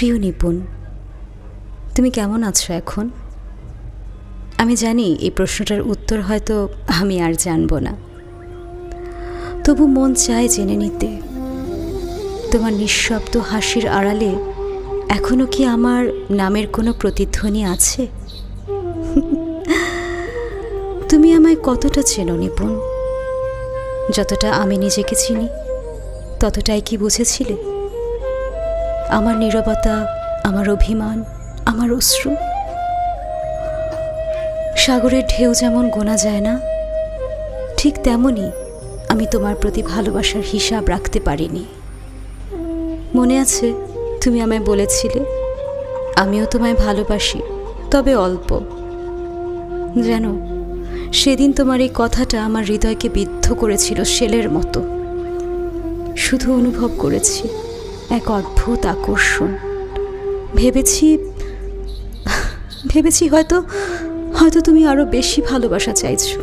প্রিয় নিপুণ, তুমি কেমন আছো এখন? আমি জানি এই প্রশ্নটার উত্তর হয়তো আমি আর জানব না। তবু মন চায় জেনে নিতে। তোমার নিঃশব্দ হাসির আড়ালে এখনও কি আমার নামের কোনো প্রতিধ্বনি আছে? তুমি আমায় কতটা চেনো নিপুণ? যতটা আমি নিজেকে চিনি, ততটাই কি বুঝেছিলে? আমার নীরবতা, আমার অভিমান, আমার অশ্রু। সাগরের ঢেউ যেমন গোনা যায় না, ঠিক তেমনই আমি তোমার প্রতি ভালোবাসার হিসাব রাখতে পারিনি। মনে আছে, তুমি আমায় বলেছিলে, আমিও তোমায় ভালোবাসি, তবে অল্প। যেন সেদিন তোমার এই কথাটা আমার হৃদয়কে বিদ্ধ করেছিল, শেলের মতো। শুধু অনুভব করেছি। এক অদ্ভুত আকর্ষণ। ভেবেছি ভেবেছি হয়তো হয়তো তুমি আরও বেশি ভালোবাসা চাইছো।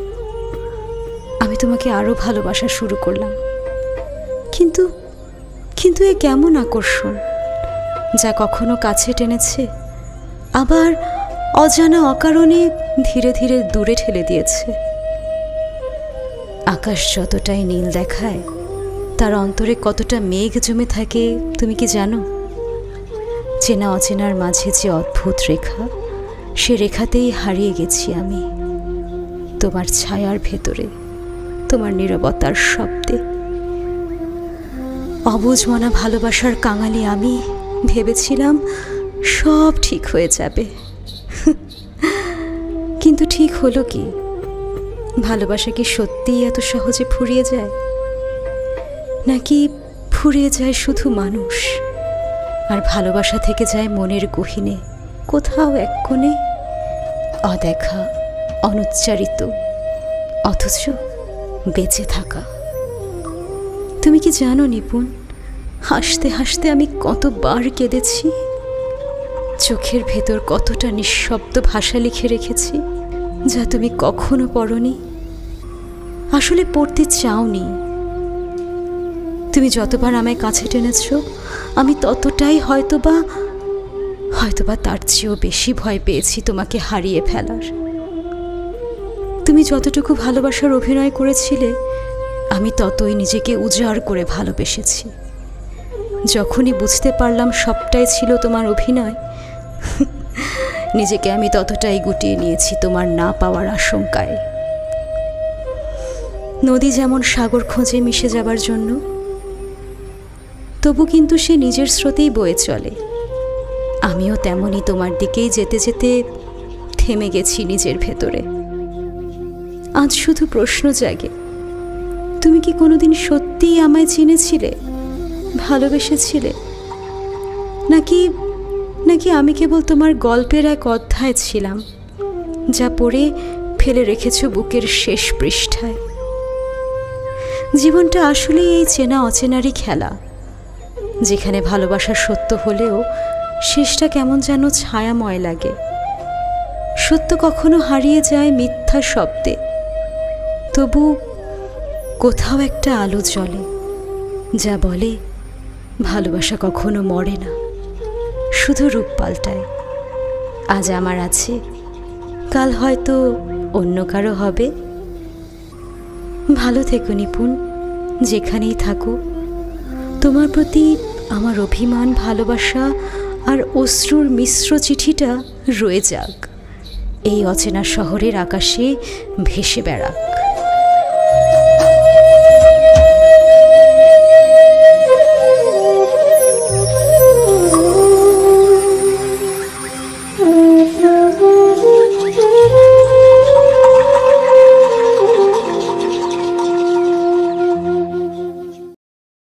আমি তোমাকে আরও ভালোবাসা শুরু করলাম। কিন্তু কিন্তু এ কেমন আকর্ষণ, যা কখনো কাছে টেনেছে, আবার অজানা অকারণে ধীরে ধীরে দূরে ঠেলে দিয়েছে। আকাশ যতটাই নীল দেখায় তার অন্তরে কতটা মেঘ জমে থাকে, তুমি কি জানো? চেনা অচেনার মাঝে যে অদ্ভুত রেখা, সে রেখাতেই হারিয়ে গেছি আমি। তোমার ছায়ার ভেতরে, তোমার নীরবতার শব্দে। অবুঝ মনা ভালোবাসার কাঙালি আমি, ভেবেছিলাম সব ঠিক হয়ে যাবে। কিন্তু ঠিক হলো কি? ভালোবাসা কি সত্যিই এত সহজে ফুরিয়ে যায়? নাকি ফুরিয়ে যায় শুধু মানুষ? আর ভালোবাসা থেকে যায় মনের গহিনে, কোথাও এক কোণে অদেখা, অনুচ্চারিত, অথচ বেঁচে থাকা। তুমি কি জানো নিপুণ, হাসতে হাসতে আমি কতবার কেঁদেছি? চোখের ভেতর কতটা নিঃশব্দ ভাষা লিখে রেখেছি, যা তুমি কখনো পড়নি? আসলে পড়তে চাওনি তুমি যতবার আমায় কাছে টেনেছ, আমি ততটাই হয়তোবা হয়তোবা তার চেয়েও বেশি ভয় পেয়েছি তোমাকে হারিয়ে ফেলার। তুমি যতটুকু ভালোবাসার অভিনয় করেছিলে, আমি ততই নিজেকে উজাড় করে ভালোবেসেছি। যখনই বুঝতে পারলাম সবটাই ছিল তোমার অভিনয়, নিজেকে আমি ততটাই গুটিয়ে নিয়েছি তোমার না পাওয়ার আশঙ্কায়। নদী যেমন সাগর খোঁজে মিশে যাবার জন্য তবু কিন্তু সে নিজের স্রোতেই বয়ে চলে। আমিও তেমনই তোমার দিকেই যেতে যেতে থেমে গেছি নিজের ভেতরে। আজ শুধু প্রশ্ন জাগে, তুমি কি কোনোদিন সত্যিই আমায় চিনেছিলে, ভালোবেসেছিলে? নাকি নাকি আমি কেবল তোমার গল্পের এক অধ্যায় ছিলাম, যা পড়ে ফেলে রেখেছ বুকের শেষ পৃষ্ঠায়? জীবনটা আসলেই এই চেনা অচেনারই খেলা। যেখানে ভালোবাসা সত্য হলেও শেষটা কেমন যেন ছায়াময় লাগে। সত্য কখনো হারিয়ে যায় মিথ্যা শব্দে। তবু কোথাও একটা আলো জ্বলে, যা বলে, ভালোবাসা কখনো মরে না, শুধু রূপ পাল্টায়। আজ আমার আছে, কাল হয়তো অন্য কারও হবে। ভালো থেকো নিপুণ, যেখানেই থাকো। তোমার প্রতি আমার অভিমান, ভালোবাসা আর অশ্রুর মিশ্র চিঠিটা রয়ে যাক। এই অচেনা শহরের আকাশে ভেসে বেড়াক।